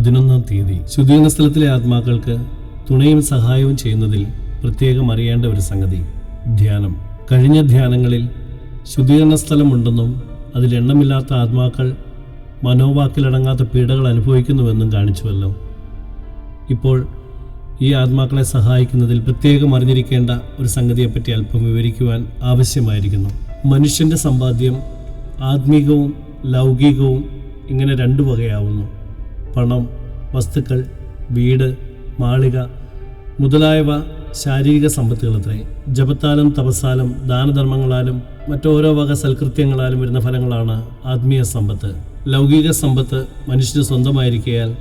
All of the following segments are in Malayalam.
പതിനൊന്നാം തീയതി. ശുദ്ധീകരണ സ്ഥലത്തിലെ ആത്മാക്കൾക്ക് തുണയും സഹായവും ചെയ്യുന്നതിൽ പ്രത്യേകം അറിയേണ്ട ഒരു സംഗതി ധ്യാനം. കഴിഞ്ഞ ധ്യാനങ്ങളിൽ ശുദ്ധീകരണ സ്ഥലമുണ്ടെന്നും അതിൽ എണ്ണമില്ലാത്ത ആത്മാക്കൾ മനോവാക്കിലടങ്ങാത്ത പീഡകൾ അനുഭവിക്കുന്നുവെന്നും കാണിച്ചുവല്ലോ. ഇപ്പോൾ ഈ ആത്മാക്കളെ സഹായിക്കുന്നതിൽ പ്രത്യേകം അറിഞ്ഞിരിക്കേണ്ട ഒരു സംഗതിയെപ്പറ്റി അല്പം വിവരിക്കുവാൻ ആവശ്യമായിരിക്കുന്നു. മനുഷ്യന്റെ സമ്പാദ്യം ആത്മീകവും ലൗകികവും ഇങ്ങനെ രണ്ടു വകയാവുന്നു. പണം വസ്തുക്കൾ വീട് മാളിക മുതലായവ ശാരീരിക സമ്പത്തുകളത്രേ ജപത്താലും തപസ്സാലും ദാനധർമ്മങ്ങളാലും മറ്റോരോ വക സൽകൃത്യങ്ങളാലും വരുന്ന ഫലങ്ങളാണ് ആത്മീയ സമ്പത്ത്. ലൗകിക സമ്പത്ത് മനുഷ്യന് സ്വന്തമായിരിക്കയാൽ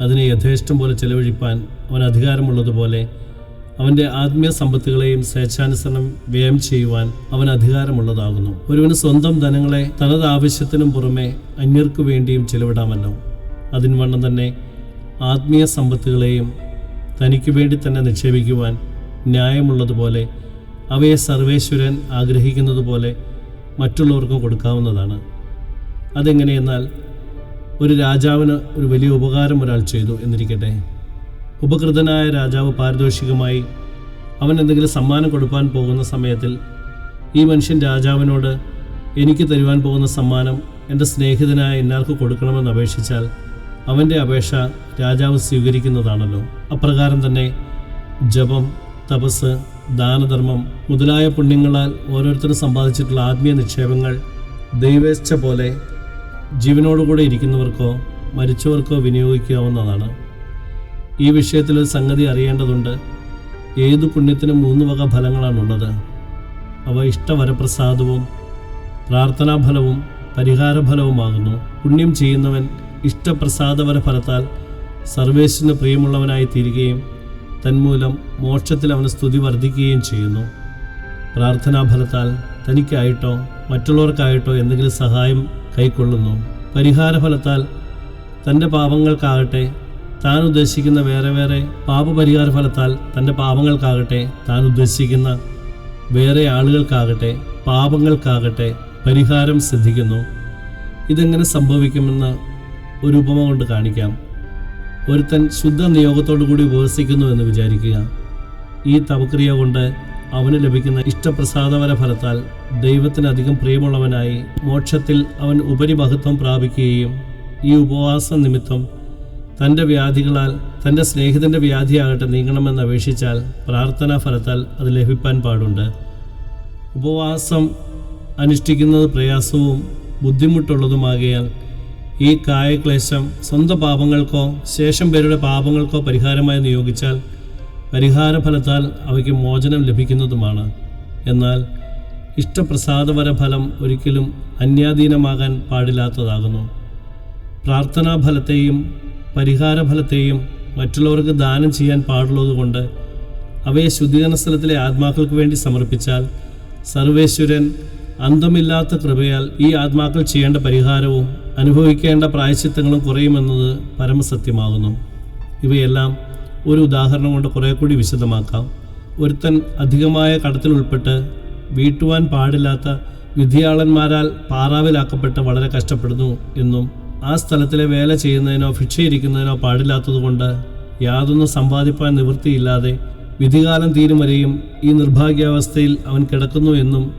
അതിനെ യഥേഷ്ടം പോലെ ചെലവഴിപ്പാൻ അവൻ അധികാരമുള്ളതുപോലെ അവന്റെ ആത്മീയ സമ്പത്തുകളെയും സ്വേച്ഛാനുസരണം വ്യയം ചെയ്യുവാൻ അവൻ അധികാരമുള്ളതാകുന്നു. ഒരുവന് സ്വന്തം ധനങ്ങളെ തനത് ആവശ്യത്തിനും പുറമെ അന്യർക്കു വേണ്ടിയും ചെലവിടാമല്ലോ. അതിൻവണ്ണം തന്നെ ആത്മീയ സമ്പത്തുകളെയും തനിക്ക് വേണ്ടി തന്നെ നിക്ഷേപിക്കുവാൻ ന്യായമുള്ളതുപോലെ അവയെ സർവേശ്വരൻ ആഗ്രഹിക്കുന്നതുപോലെ മറ്റുള്ളവർക്കും കൊടുക്കാവുന്നതാണ്. അതെങ്ങനെയെന്നാൽ ഒരു രാജാവിന് ഒരു വലിയ ഉപകാരം ഒരാൾ ചെയ്തു എന്നിരിക്കട്ടെ. ഉപകൃതനായ രാജാവ് പാരിതോഷികമായി അവൻ എന്തെങ്കിലും സമ്മാനം കൊടുക്കാൻ പോകുന്ന സമയത്തിൽ ഈ മനുഷ്യൻ രാജാവിനോട് എനിക്ക് തരുവാൻ പോകുന്ന സമ്മാനം എന്റെ സ്നേഹിതനായ ഇന്നാർക്ക് കൊടുക്കണമെന്ന് അപേക്ഷിച്ചാൽ അവന്റെ അപേക്ഷ രാജാവ് സ്വീകരിക്കുന്നതാണല്ലോ. അപ്രകാരം തന്നെ ജപം തപസ് ദാനധർമ്മം മുതലായ പുണ്യങ്ങളാൽ ഓരോരുത്തരും സമ്പാദിച്ചിട്ടുള്ള ആത്മീയ നിക്ഷേപങ്ങൾ ദൈവേച്ഛ പോലെ ജീവനോടുകൂടെ ഇരിക്കുന്നവർക്കോ മരിച്ചവർക്കോ വിനിയോഗിക്കാവുന്നതാണ്. ഈ വിഷയത്തിൽ സംഗതി അറിയേണ്ടതുണ്ട്. ഏതു പുണ്യത്തിനും മൂന്ന് വക ഫലങ്ങളാണുള്ളത്. അവ ഇഷ്ടവരപ്രസാദവും പ്രാർത്ഥനാഫലവും പരിഹാരഫലവുമാകുന്നു. പുണ്യം ചെയ്യുന്നവൻ ഇഷ്ടപ്രസാദവര ഫലത്താൽ സർവേശ്വരന് പ്രിയമുള്ളവനായി തീരുകയും തന്മൂലം മോക്ഷത്തിൽ അവന് സ്തുതി വർദ്ധിക്കുകയും ചെയ്യുന്നു. പ്രാർത്ഥനാഫലത്താൽ തനിക്കായിട്ടോ മറ്റുള്ളവർക്കായിട്ടോ എന്തെങ്കിലും സഹായം കൈക്കൊള്ളുന്നു. പരിഹാരഫലത്താൽ തന്റെ പാപങ്ങൾക്കാകട്ടെ താൻ ഉദ്ദേശിക്കുന്ന വേറെ വേറെ പാപപരിഹാര ഫലത്താൽ തന്റെ പാപങ്ങൾക്കാകട്ടെ താൻ ഉദ്ദേശിക്കുന്ന വേറെ ആളുകൾക്കാകട്ടെ പാപങ്ങൾക്കാകട്ടെ പരിഹാരം സിദ്ധിക്കുന്നു. ഇതെങ്ങനെ സംഭവിക്കുമെന്ന് ഒരു ഉപമ കൊണ്ട് കാണിക്കാം. ഒരുത്തൻ ശുദ്ധ നിയോഗത്തോടു കൂടി ഉപവസിക്കുന്നു എന്ന് വിചാരിക്കുക. ഈ തപക്രിയ കൊണ്ട് അവന് ലഭിക്കുന്ന ഇഷ്ടപ്രസാദപര ഫലത്താൽ ദൈവത്തിന് അധികം പ്രിയമുള്ളവനായി മോക്ഷത്തിൽ അവൻ ഉപരിമഹത്വം പ്രാപിക്കുകയും ഈ ഉപവാസ നിമിത്തം തന്റെ വ്യാധികളാൽ തന്റെ സ്നേഹിതന്റെ വ്യാധിയാകട്ടെ നീങ്ങണമെന്ന് അപേക്ഷിച്ചാൽ പ്രാർത്ഥനാ ഫലത്താൽ അത് ലഭിപ്പാൻ പാടുണ്ട്. ഉപവാസം അനുഷ്ഠിക്കുന്നത് പ്രയാസവും ബുദ്ധിമുട്ടുള്ളതുമാകിയാൽ ഈ കായക്ലേശം സ്വന്തം പാപങ്ങൾക്കോ ശേഷം പേരുടെ പാപങ്ങൾക്കോ പരിഹാരമായി നിയോഗിച്ചാൽ പരിഹാര ഫലത്താൽ അവയ്ക്ക് മോചനം ലഭിക്കുന്നതുമാണ്. എന്നാൽ ഇഷ്ടപ്രസാദപര ഫലം ഒരിക്കലും അന്യാധീനമാകാൻ പാടില്ലാത്തതാകുന്നു. പ്രാർത്ഥനാഫലത്തെയും പരിഹാരഫലത്തെയും മറ്റുള്ളവർക്ക് ദാനം ചെയ്യാൻ പാടുള്ളതുകൊണ്ട് അവയെ ശുദ്ധീകരണ സ്ഥലത്തിലെ ആത്മാക്കൾക്ക് വേണ്ടി സമർപ്പിച്ചാൽ സർവേശ്വരൻ അന്തമില്ലാത്ത കൃപയാൽ ഈ ആത്മാക്കൾ ചെയ്യേണ്ട പരിഹാരവും അനുഭവിക്കേണ്ട പ്രായശ്ചിത്തങ്ങളും കുറയുമെന്നത് പരമസത്യമാകുന്നു. ഇവയെല്ലാം ഒരു ഉദാഹരണം കൊണ്ട് കുറേ കൂടി വിശദമാക്കാം. ഒരുത്തൻ അധികമായ കടത്തിൽ ഉൾപ്പെട്ട് വീട്ടുവാൻ പാടില്ലാത്ത വിധിയാളന്മാരാൽ പാറാവിലാക്കപ്പെട്ട് വളരെ കഷ്ടപ്പെടുന്നു എന്നും ആ സ്ഥലത്തിലെ വേല ചെയ്യുന്നതിനോ ഭിക്ഷയിരിക്കുന്നതിനോ പാടില്ലാത്തതുകൊണ്ട് യാതൊന്നും സമ്പാദിപ്പാൻ നിവൃത്തിയില്ലാതെ വിധികാലം തീരും വരെയും ഈ നിർഭാഗ്യാവസ്ഥയിൽ അവൻ കിടക്കുന്നു എന്നും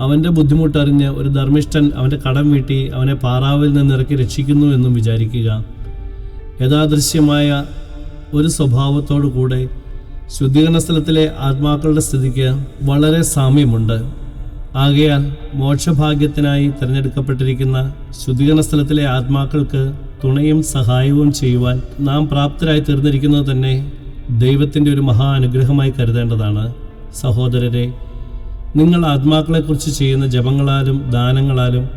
അവന്റെ ബുദ്ധിമുട്ടറിഞ്ഞ് ഒരു ധർമ്മിഷ്ഠൻ അവന്റെ കടം വീട്ടി അവനെ പാറാവിൽ നിന്ന് ഇറക്കി രക്ഷിക്കുന്നു എന്നും വിചാരിക്കുക. യഥാദൃശ്യമായ ഒരു സ്വഭാവത്തോടു കൂടെ ശുദ്ധീകരണ സ്ഥലത്തിലെ ആത്മാക്കളുടെ സ്ഥിതിക്ക് വളരെ സാമ്യമുണ്ട്. ആകയാൽ മോക്ഷഭാഗ്യത്തിനായി തിരഞ്ഞെടുക്കപ്പെട്ടിരിക്കുന്ന ശുദ്ധീകരണ സ്ഥലത്തിലെ ആത്മാക്കൾക്ക് തുണയും സഹായവും ചെയ്യുവാൻ നാം പ്രാപ്തരായി തീർന്നിരിക്കുന്നത് തന്നെ ദൈവത്തിന്റെ ഒരു മഹാ അനുഗ്രഹമായി കരുതേണ്ടതാണ്. സഹോദരരെ നിങ്ങൾ ആത്മാക്കളെക്കുറിച്ച് ചെയ്യുന്ന ജപങ്ങളാലും ദാനങ്ങളാലും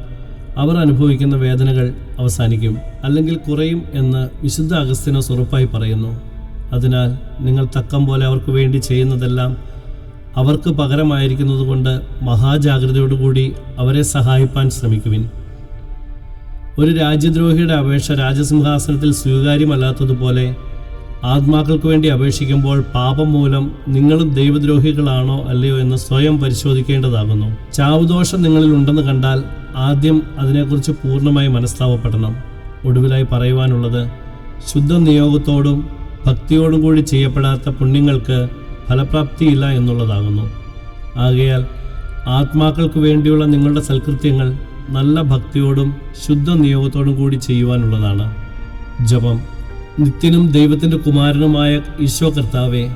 അവർ അനുഭവിക്കുന്ന വേദനകൾ അവസാനിക്കും അല്ലെങ്കിൽ കുറയും എന്ന് വിശുദ്ധ അഗസ്തിനോസ് ഉറപ്പായി പറയുന്നു. അതിനാൽ നിങ്ങൾ തക്കം പോലെ അവർക്ക് വേണ്ടി ചെയ്യുന്നതെല്ലാം അവർക്ക് പകരമായിരിക്കുന്നതുകൊണ്ട് മഹാജാഗ്രതയോടുകൂടി അവരെ സഹായിപ്പാൻ ശ്രമിക്കുവിൻ. ഒരു രാജ്യദ്രോഹിയുടെ അപേക്ഷ രാജസിംഹാസനത്തിൽ സ്വീകാര്യമല്ലാത്തതുപോലെ ആത്മാക്കൾക്ക് വേണ്ടി അപേക്ഷിക്കുമ്പോൾ പാപം മൂലം നിങ്ങളും ദൈവദ്രോഹികളാണോ അല്ലയോ എന്ന് സ്വയം പരിശോധിക്കേണ്ടതാകുന്നു. ചാവുദോഷം നിങ്ങളിൽ ഉണ്ടെന്ന് കണ്ടാൽ ആദ്യം അതിനെക്കുറിച്ച് പൂർണമായി മനസ്താവപ്പെടണം. ഒടുവിലായി പറയുവാനുള്ളത് ശുദ്ധ നിയോഗത്തോടും ഭക്തിയോടും കൂടി ചെയ്യപ്പെടാത്ത പുണ്യങ്ങൾക്ക് ഫലപ്രാപ്തിയില്ല എന്നുള്ളതാകുന്നു. ആകയാൽ ആത്മാക്കൾക്ക് വേണ്ടിയുള്ള നിങ്ങളുടെ സൽകൃത്യങ്ങൾ നല്ല ഭക്തിയോടും ശുദ്ധ നിയോഗത്തോടും കൂടി ചെയ്യുവാനുള്ളതാണ്. ജപം. നിത്യനും ദൈവത്തിന്റെ കുമാരനുമായ ഈശോ കർത്താവെ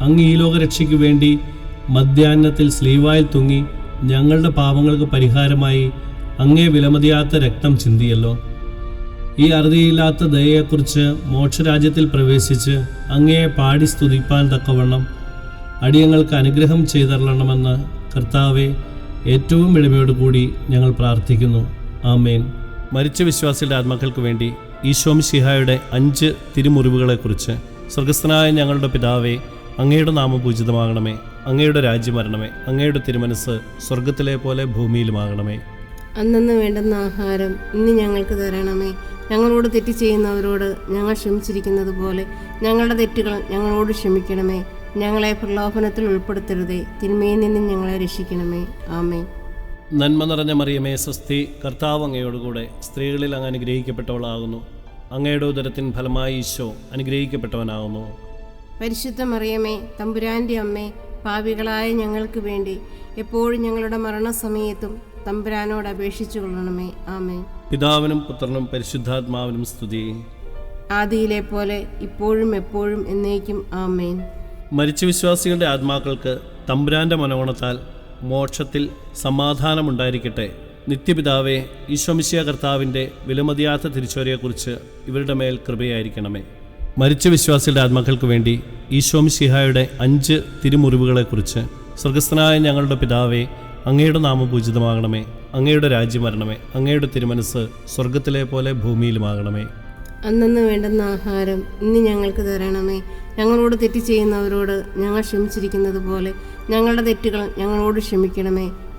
അങ്ങ് ഈ ലോകരക്ഷയ്ക്ക് വേണ്ടി മധ്യാഹ്നത്തിൽ സ്ലീവായിൽ തൂങ്ങി ഞങ്ങളുടെ പാപങ്ങൾക്ക് പരിഹാരമായി അങ്ങേ വിലമതിയാത്ത രക്തം ചിന്തിയല്ലോ. ഈ അറുതിയില്ലാത്ത ദയയെക്കുറിച്ച് മോക്ഷരാജ്യത്തിൽ പ്രവേശിച്ച് അങ്ങയെ പാടി സ്തുതിപ്പാൻ തക്കവണ്ണം അടിയങ്ങൾക്ക് അനുഗ്രഹം ചെയ്തരണമെന്ന് കർത്താവെ ഏറ്റവും എളിമയോടുകൂടി ഞങ്ങൾ പ്രാർത്ഥിക്കുന്നു. ആമേൻ. മരിച്ച വിശ്വാസികളുടെ ആത്മാക്കൾക്ക് വേണ്ടി ഈശോം ശിഹായുടെ അഞ്ച് തിരുമുറിവുകളെക്കുറിച്ച് സ്വർഗസ്ഥനായ ഞങ്ങളുടെ പിതാവേ അങ്ങയുടെ നാമം പൂജിതമാകണമേ അങ്ങയുടെ രാജ്യമരണമേ അങ്ങയുടെ തിരുമനസ് സ്വർഗത്തിലെ പോലെ ഭൂമിയിലുമാകണമേ. അന്നന്ന് വേണ്ടുന്ന ആഹാരം ഇന്ന് ഞങ്ങൾക്ക് തരണമേ. ഞങ്ങളോട് തെറ്റ് ചെയ്യുന്നവരോട് ഞങ്ങൾ ക്ഷമിച്ചിരിക്കുന്നത് പോലെ ഞങ്ങളുടെ തെറ്റുകൾ ഞങ്ങളോട് ക്ഷമിക്കണമേ. ഞങ്ങളെ പ്രലോഭനത്തിൽ ഉൾപ്പെടുത്തരുതേ. തിന്മയിൽ നിന്നും ഞങ്ങളെ രക്ഷിക്കണമേ. ആമേ നന്മ നിറഞ്ഞ മറിയമേ സ്വസ്തി കർത്താവ് അങ്ങയോടുകൂടെ സ്ത്രീകളിൽ അങ്ങ് അനുഗ്രഹിക്കപ്പെട്ടവളാകുന്നു. അങ്ങയുടെ ഉദരത്തിൻ ഫലമായി ഈശോ അനുഗ്രഹിക്കപ്പെട്ടവനാകുന്നു പരിശുദ്ധ മറിയമേ തമ്പുരാന്റെ അമ്മേ പാപികളായ ഞങ്ങൾക്ക് വേണ്ടി എപ്പോഴും ഞങ്ങളുടെ മരണസമയത്തും തമ്പുരാനോട് അപേക്ഷിച്ചു കൊള്ളണമേ. ആമേ പിതാവിനും പുത്രനും പരിശുദ്ധാത്മാവിനും സ്തുതി. ആദിയിലെ പോലെ ഇപ്പോഴും എപ്പോഴും എന്നേക്കും ആമേൻ. മരിച്ച വിശ്വാസികളുടെ ആത്മാക്കൾക്ക് തമ്പുരാന്റെ മനോഗണത്താൽ മോക്ഷത്തിൽ സമാധാനമുണ്ടായിരിക്കട്ടെ. നിത്യപിതാവേ ഈശോമിശിയ കർത്താവിന്റെ വിലമതിയാത്ത തിരിച്ചുവരെയെക്കുറിച്ച് ഇവരുടെ മേൽ കൃപയായിരിക്കണമേ. മരിച്ച വിശ്വാസികളുടെ ആത്മാക്കൾക്ക് വേണ്ടി ഈശോമിശിഹായുടെ അഞ്ച് തിരുമുറിവുകളെക്കുറിച്ച് സ്വർഗസ്ഥനായ ഞങ്ങളുടെ പിതാവെ അങ്ങയുടെ നാമം പൂജിതമാകണമേ. അങ്ങയുടെ രാജ്യം വരണമേ. അങ്ങയുടെ തിരുമനസ് സ്വർഗത്തിലെ പോലെ ഭൂമിയിലുമാകണമേ. അന്നു വേണ്ടുന്ന ആഹാരം ഇന്ന് ഞങ്ങൾക്ക് തരണമേ. ഞങ്ങളോട് തെറ്റ് ചെയ്യുന്നവരോട് ഞങ്ങൾ ക്ഷമിച്ചിരിക്കുന്നത് പോലെ ഞങ്ങളുടെ തെറ്റുകൾ ഞങ്ങളോട് ക്ഷമിക്കണമേ.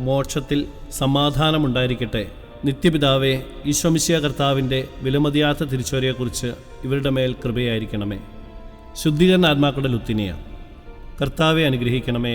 മോക്ഷത്തിൽ സമാധാനമുണ്ടായിരിക്കട്ടെ. നിത്യപിതാവെ ഈശ്വമിശിയ കർത്താവിന്റെ വിലമതിയാത്ത തിരിച്ചുവരെയെക്കുറിച്ച് ഇവരുടെ മേൽ കൃപയായിരിക്കണമേ. ശുദ്ധീകരണ ആത്മാക്കളുടെ ലുത്തിനിയ കർത്താവെ അനുഗ്രഹിക്കണമേ.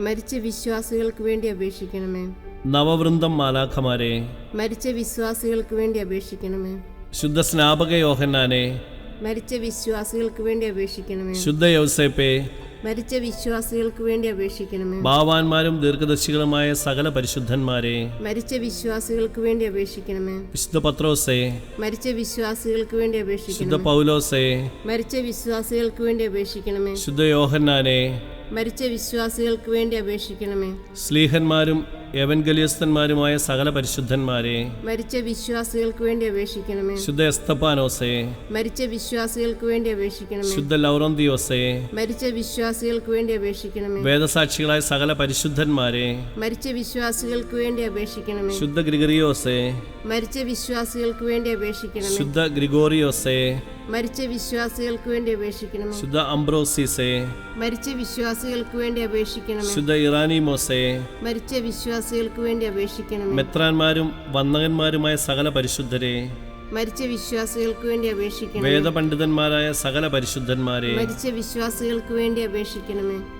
മരിച്ച വിശ്വാസികൾക്ക് വേണ്ടി അപേക്ഷിക്കണമേ. നവവൃന്ദം മാലാഖമാരെ. മരിച്ച വിശ്വാസികൾക്ക് വേണ്ടി അപേക്ഷിക്കണമേ. ശുദ്ധ സ്നാപക യോഹന്നാനെ മരിച്ച വിശ്വാസികൾക്ക് വേണ്ടി അപേക്ഷിക്കണമേ. ശുദ്ധ യൗസേപ്പെ. മരിച്ച വിശ്വാസികൾക്ക് വേണ്ടി അപേക്ഷിക്കണമേ. ഭാവാന്മാരും ദീർഘദർശികളുമായ സകല പരിശുദ്ധന്മാരെ മരിച്ച വിശ്വാസികൾക്ക് വേണ്ടി അപേക്ഷിക്കണമേ. വിശുദ്ധ പത്രോസേ മരിച്ച വിശ്വാസികൾക്ക് വേണ്ടി ശുദ്ധ വിശുദ്ധ പൗലോസേ മരിച്ച വിശ്വാസികൾക്ക് വേണ്ടി അപേക്ഷിക്കണമേ. ശുദ്ധ യോഹന്നാനെ മരിച്ച വിശ്വാസികൾക്ക് വേണ്ടി അപേക്ഷിക്കണമേ. സ്ലീഹന്മാരും എവൻഗലിയസ്തന്മാരുമായ സകല പരിശുദ്ധന്മാരെ മരിച്ച വിശ്വാസികൾക്ക് വേണ്ടി അപേക്ഷിക്കണമേ. ശുദ്ധ എസ്തപ്പാനോസേ മരിച്ച വിശ്വാസികൾക്ക് വേണ്ടി അപേക്ഷിക്കണമേ. ശുദ്ധ ലൗറോന്തിയോസേ മരിച്ച വിശ്വാസികൾക്ക് വേണ്ടി അപേക്ഷിക്കണമേ. വേദസാക്ഷികളായ സകല പരിശുദ്ധന്മാരെ മരിച്ച വിശ്വാസികൾക്ക് വേണ്ടി അപേക്ഷിക്കണമേ. ശുദ്ധ ഗ്രിഗറിയോസെ മരിച്ച വിശ്വാസികൾക്ക് വേണ്ടി അപേക്ഷിക്കണം ശുദ്ധ ഗ്രിഗോറിയോസേ. മരിച്ച വിശ്വാസികൾക്ക് വേണ്ടി അപേക്ഷിക്കണം ശുദ്ധ അംബ്രോസിസേ. മരിച്ച വിശ്വാസികൾക്ക് വേണ്ടി അപേക്ഷിക്കണം ശുദ്ധ ഇറാനിമോസേ. മരിച്ച വിശ്വാസികൾക്ക് വേണ്ടി അപേക്ഷിക്കണം മെത്രാന്മാരും വന്ദകന്മാരുമായ സകല പരിശുദ്ധരെ. മരിച്ച വിശ്വാസികൾക്ക് വേണ്ടി അപേക്ഷിക്കണം വേദപണ്ഡിതന്മാരായ സകല പരിശുദ്ധന്മാരെ. മരിച്ച വിശ്വാസികൾക്ക് വേണ്ടി അപേക്ഷിക്കണമേ.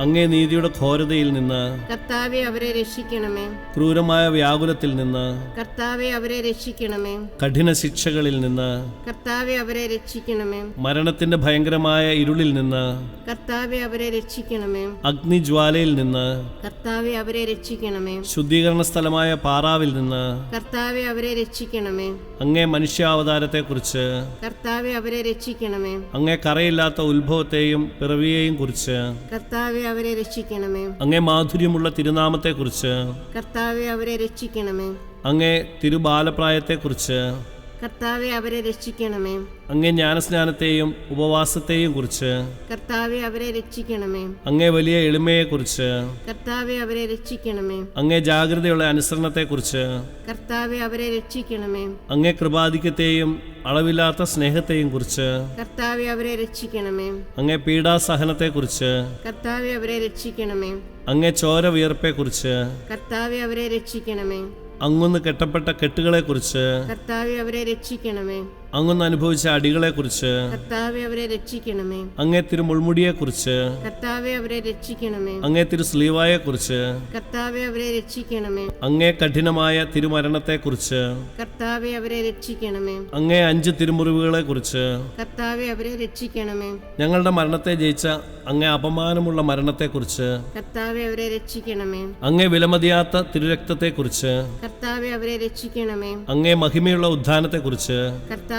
അങ്ങേ നീതിയുടെ ഘോരതയിൽ നിന്ന് കർത്താവെ അവരെ രക്ഷിക്കണമേ. ക്രൂരമായ വ്യാകുലത്തിൽ നിന്ന് കർത്താവെ അവരെ രക്ഷിക്കണമേ. കഠിന ശിക്ഷകളിൽ നിന്ന് കർത്താവെ അവരെ രക്ഷിക്കണമേ. മരണത്തിന്റെ ഭയങ്കരമായ ഇരുളിൽ നിന്ന് കർത്താവെ അവരെ രക്ഷിക്കണമേ. അഗ്നിജ്വാലയിൽ നിന്ന് കർത്താവെ അവരെ രക്ഷിക്കണമേ. ശുദ്ധീകരണ സ്ഥലമായ പാറാവിൽ നിന്ന് കർത്താവെ അവരെ രക്ഷിക്കണമേ. അങ്ങേ മനുഷ്യാവതാരത്തെ കുറിച്ച് കർത്താവെ അവരെ രക്ഷിക്കണമേ. അങ്ങേ കറയില്ലാത്ത ഉത്ഭവത്തെയും പിറവിയെയും കുറിച്ച് കർത്താവെ അവരെ രക്ഷിക്കണമേ. അങ്ങേ മാധുര്യമുള്ള തിരുനാമത്തെക്കുറിച്ച് കർത്താവെ അവരെ രക്ഷിക്കണമേ. അങ്ങേ തിരുബാലപ്രായത്തെക്കുറിച്ച് കർത്താവെ അവരെ രക്ഷിക്കണമേ. അങ്ങേ ജ്ഞാനസ്നാനത്തെയും ഉപവാസത്തെയും കുറിച്ച് കർത്താവെ അവരെ രക്ഷിക്കണമേ. അങ്ങേ വലിയ എളിമയെ കുറിച്ച് കർത്താവെ അവരെ രക്ഷിക്കണമേ. അങ്ങേ ജാഗ്രതയുള്ള അനുസരണത്തെ കുറിച്ച് കർത്താവെ അവരെ രക്ഷിക്കണമേ. അങ്ങേ കൃപാധിക്യത്തെയും അളവില്ലാത്ത സ്നേഹത്തെയും കുറിച്ച് കർത്താവെ അവരെ രക്ഷിക്കണമേ. അങ്ങേ പീഡാസഹനത്തെക്കുറിച്ച് കർത്താവെ അവരെ രക്ഷിക്കണമേ. അങ്ങേ ചോര വിയർപ്പെ കുറിച്ച് കർത്താവെ അവരെ രക്ഷിക്കണമേ. അങ്ങൊന്ന് കെട്ടപ്പെട്ട കെട്ടുകളെക്കുറിച്ച് കർത്താവെ അവരെ രക്ഷിക്കണമേ. അങ്ങൊന്ന് അനുഭവിച്ച അടികളെക്കുറിച്ച് കർത്താവെ അവരെ രക്ഷിക്കണമേ. അങ്ങേ തിരു മുൾമുടിയെക്കുറിച്ച് കർത്താവെ അവരെ രക്ഷിക്കണമേ. അങ്ങേ തിരു സ്ലീവായെക്കുറിച്ച് കർത്താവെ അവരെ രക്ഷിക്കണമേ. അങ്ങേ കഠിനമായ തിരുമരണത്തെക്കുറിച്ച് കർത്താവെ അവരെ രക്ഷിക്കണമേ. അങ്ങേ അഞ്ച് തിരുമുറിവുകളെക്കുറിച്ച് കർത്താവെ അവരെ രക്ഷിക്കണമേ. ഞങ്ങളുടെ മരണത്തെ ജയിച്ച അങ്ങേ അപമാനമുള്ള മരണത്തെക്കുറിച്ച് കർത്താവെ അവരെ രക്ഷിക്കണമേ. അങ്ങേ വിലമതിയാത്ത തിരുരക്തത്തെക്കുറിച്ച് കർത്താവെ അവരെ രക്ഷിക്കണമേ. അങ്ങേ മഹിമയുള്ള ഉദ്ധാനത്തെക്കുറിച്ച് കർത്താവെ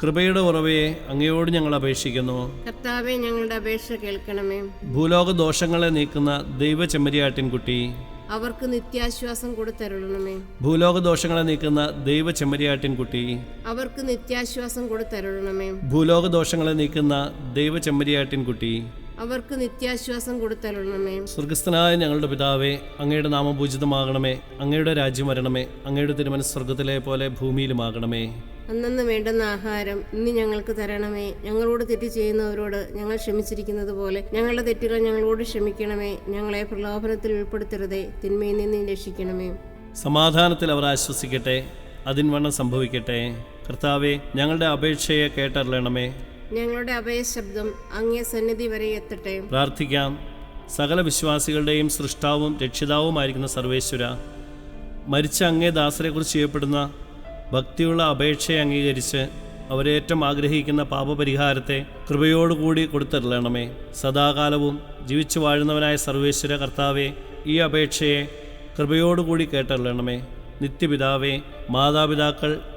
കൃപയുടെ ഉറവയെ അങ്ങയോട് ഞങ്ങൾ അപേക്ഷിക്കുന്നു. കർത്താവെ ഞങ്ങളുടെ അപേക്ഷ കേൾക്കണമേ. ഭൂലോക ദോഷങ്ങളെ നീക്കുന്ന ദൈവ ചെമ്മരിയാട്ടിൻകുട്ടി. അവർക്ക് നിത്യാശ്വാസം കൊടുത്തരുളണമേ ഭൂലോക ദോഷങ്ങളെ നീക്കുന്ന ദൈവ ചെമ്മരിയാട്ടിൻകുട്ടി. അവർക്ക് നിത്യാശ്വാസം കൊടുത്തരുളണമേ ഭൂലോക ദോഷങ്ങളെ നീക്കുന്ന ദൈവ ചെമ്മരിയാട്ടിൻകുട്ടി. അവർക്ക് നിത്യാശ്വാസം കൊടുത്തരുളണമേ സ്വർഗസ്ഥനായ ഞങ്ങളുടെ പിതാവേ അങ്ങയുടെ നാമപൂജിതമാകണമേ അങ്ങയുടെ രാജ്യം വരണമേ. അങ്ങയുടെ തിരുമനസ് സ്വർഗത്തിലെ പോലെ ഭൂമിയിലുമാകണമേ. അന്നന്ന് വേണ്ടുന്ന ആഹാരം ഇന്ന് ഞങ്ങൾക്ക് തരണമേ. ഞങ്ങളോട് തെറ്റ് ചെയ്യുന്നവരോട് ഞങ്ങൾ ക്ഷമിച്ചിരിക്കുന്നത് പോലെ ഞങ്ങളുടെ തെറ്റുകൾ ഞങ്ങളോട് ക്ഷമിക്കണമേ. ഞങ്ങളെ പ്രലോഭനത്തിൽ ഉൾപ്പെടുത്തരുതേ. തിന്മയിൽ നിന്ന് രക്ഷിക്കണമേ. സമാധാനത്തിൽ അവർ ആശ്വസിക്കട്ടെ. അതിൻവണ്ണം സംഭവിക്കട്ടെ. കർത്താവെ ഞങ്ങളുടെ അപേക്ഷയെ കേട്ടറിയണമേ. ഞങ്ങളുടെ അഭയ ശബ്ദം അങ്ങേ സന്നിധി വരെ എത്തട്ടെ. പ്രാർത്ഥിക്കാം. സകല വിശ്വാസികളുടെയും സൃഷ്ടാവും രക്ഷിതാവുമായിരിക്കുന്ന സർവേശ്വര മരിച്ച അങ്ങേ ദാസരെക്കുറിച്ച് ചെയ്യപ്പെടുന്ന ഭക്തിയുള്ള അപേക്ഷയെ അംഗീകരിച്ച് അവരേറ്റം ആഗ്രഹിക്കുന്ന പാപപരിഹാരത്തെ കൃപയോടുകൂടി കൊടുത്തരളണമേ. സദാകാലവും ജീവിച്ചു വാഴുന്നവനായ സർവേശ്വര കർത്താവെ ഈ അപേക്ഷയെ കൃപയോടുകൂടി കേട്ടറിയണമേ നിത്യപിതാവേ മാതാപിതാക്കൾ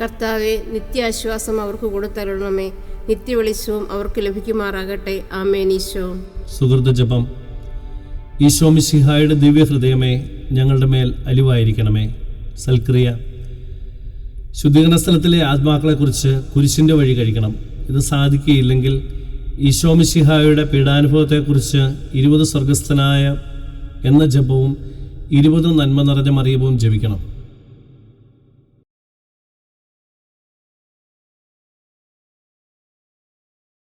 കർത്താവെ നിത്യാശ്വാസം അവർക്ക് കൊടുത്തരണമേ നിത്യവെളിച്ചവും അവർക്ക് ലഭിക്കുമാറാകട്ടെ. ആമേൻ ഈശോ. സുഹൃത്ത് ജപം. ഈശോ ഈശോമിശിഹായുടെ ദിവ്യഹൃദയമേ ഞങ്ങളുടെ മേൽ അലിവായിരിക്കണമേ. സൽക്രിയ. ശുദ്ധീകരണ സ്ഥലത്തിലെ ആത്മാക്കളെക്കുറിച്ച് കുരിശിന്റെ വഴി കഴിക്കണം. ഇത് സാധിക്കുകയില്ലെങ്കിൽ ഈശോ ഈശോമിശിഹായുടെ പീഡാനുഭവത്തെക്കുറിച്ച് ഇരുപത് സ്വർഗസ്ഥനായ എന്ന ജപവും ഇരുപത് നന്മ നിറഞ്ഞ മറിയവും ജപിക്കണം.